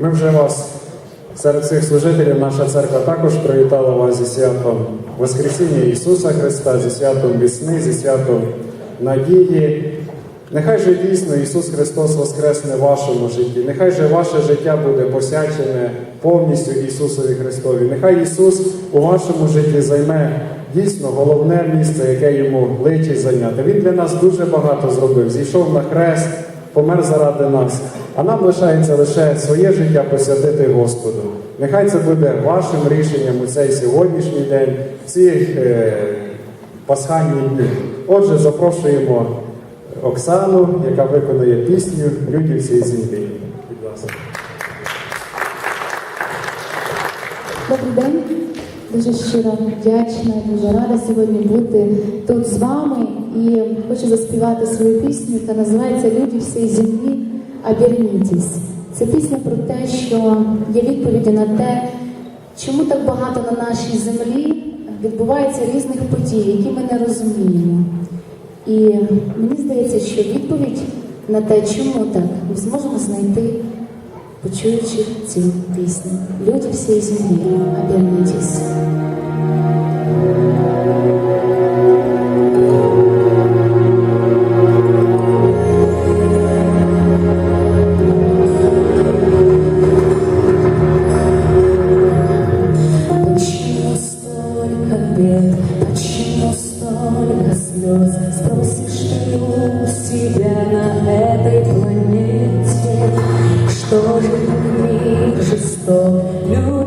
Ми вже вас серед цих служителів, наша церква також привітала вас зі святом Воскресіння Ісуса Христа, зі святом вісни, зі святом надії. Нехай же дійсно Ісус Христос воскресне в вашому житті. Нехай же ваше життя буде посвячене повністю Ісусові Христові. Нехай Ісус у вашому житті займе дійсно головне місце, яке йому личить зайняти. Він для нас дуже багато зробив. Зійшов на хрест, помер заради нас. А нам лишається лише своє життя посвятити Господу. Нехай це буде вашим рішенням у цей сьогоднішній день, ці е, пасхальні дні. Отже, запрошуємо Оксану, яка виконує пісню Люди всієї землі. Будь ласка. Добрий день. Дуже щиро вдячна, дуже рада сьогодні бути тут з вами і хочу заспівати свою пісню, яка називається Люди всієї землі, обернітесь. Це пісня про те, що є відповіді на те, чому так багато на нашій землі відбувається різних подій, які ми не розуміємо. І мені здається, що відповідь на те, чому так, ми зможемо знайти почуючи цю пісню. Люди всієї землі, обернітесь. Столько бед, почему столько слез? Спросишь ты у себя на этой планете, что же ты жесток, люди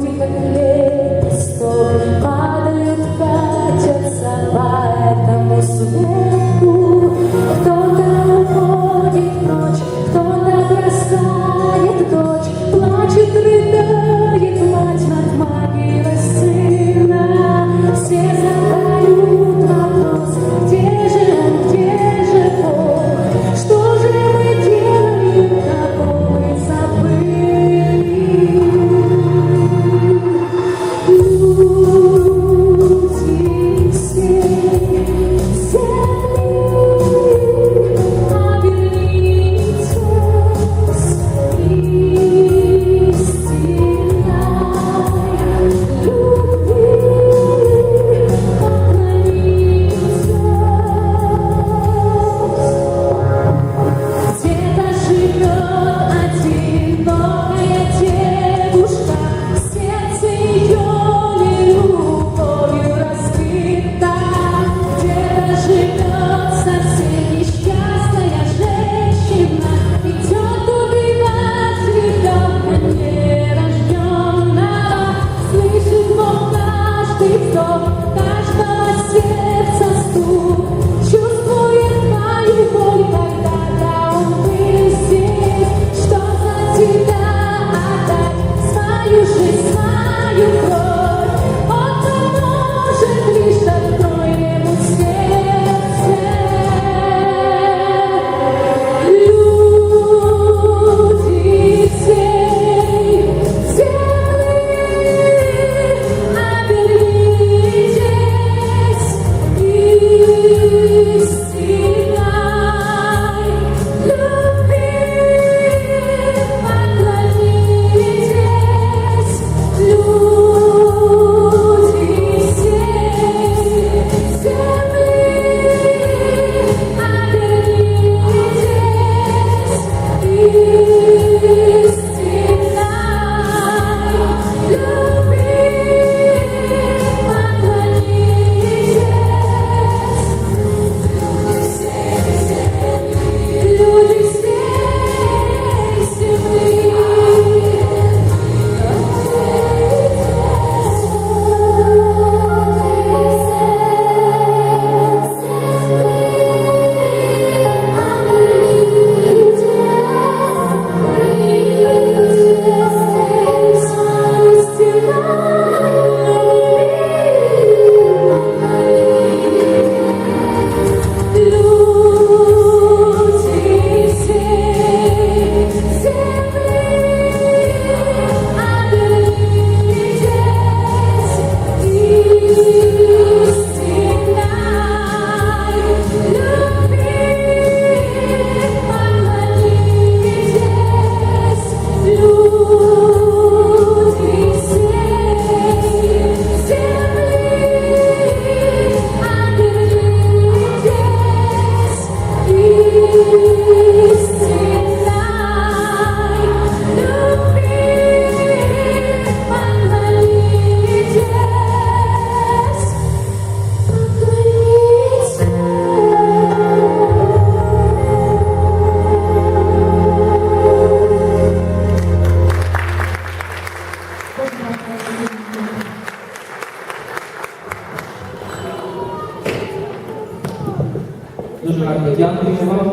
Дуже гарно дякуємо вам.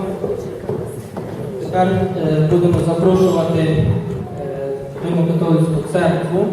Тепер е, будемо запрошувати е, Римокатолицьку церкву